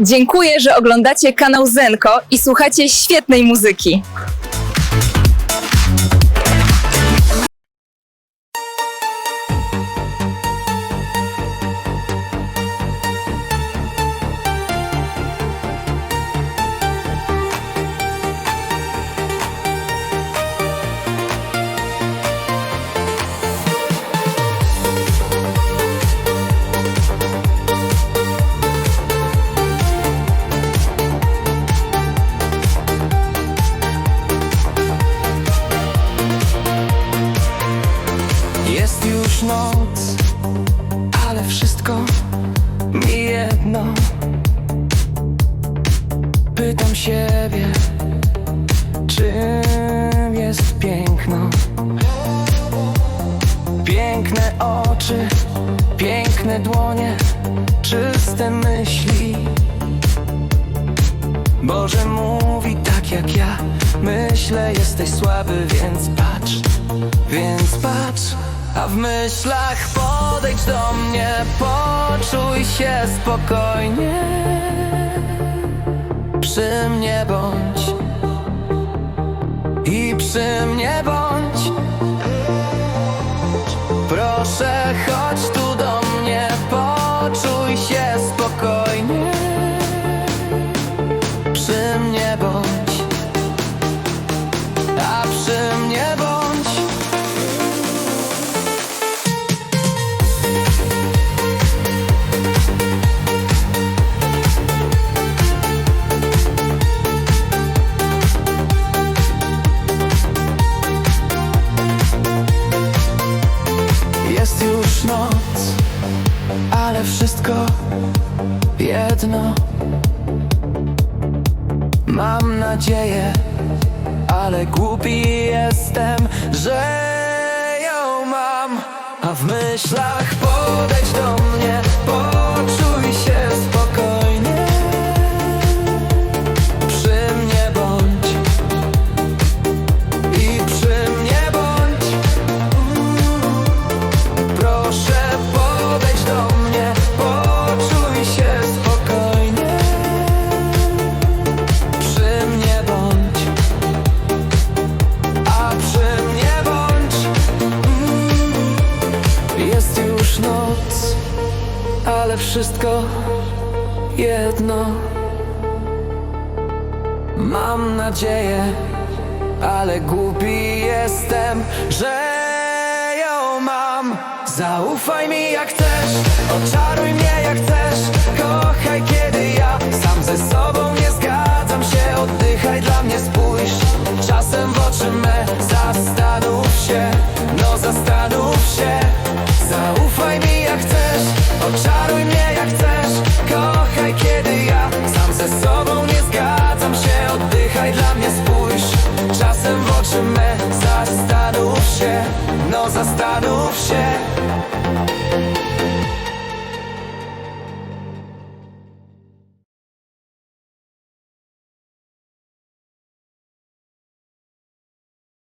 Dziękuję, że oglądacie kanał Zenko i słuchacie świetnej muzyki. Już noc, ale wszystko mi jedno. Pytam siebie, czym jest piękno. Piękne oczy, piękne dłonie, czyste myśli. Boże mówi tak jak ja Myślę jesteś słaby, więc patrz Więc patrz A w myślach podejdź do mnie Poczuj się spokojnie. Przy mnie bądź I przy mnie bądź. Proszę chodź tu do mnie Poczuj się noc Ale wszystko jedno Mam nadzieję, ale głupi jestem, że ją mam. A w myślach podejdź do mnie, noc, ale wszystko jedno. Mam nadzieję, ale głupi jestem, że ją mam. Zaufaj mi jak chcesz, oczaruj mnie jak chcesz, kochaj kiedy ja sam ze sobą nie zgadzam się. Oddychaj dla mnie, spójrz czasem w oczy me, zastanów się, no zastanów się. Ze sobą nie zgadzam się. Oddychaj dla mnie, spójrz czasem w oczy me, zastanów się, no zastanów się.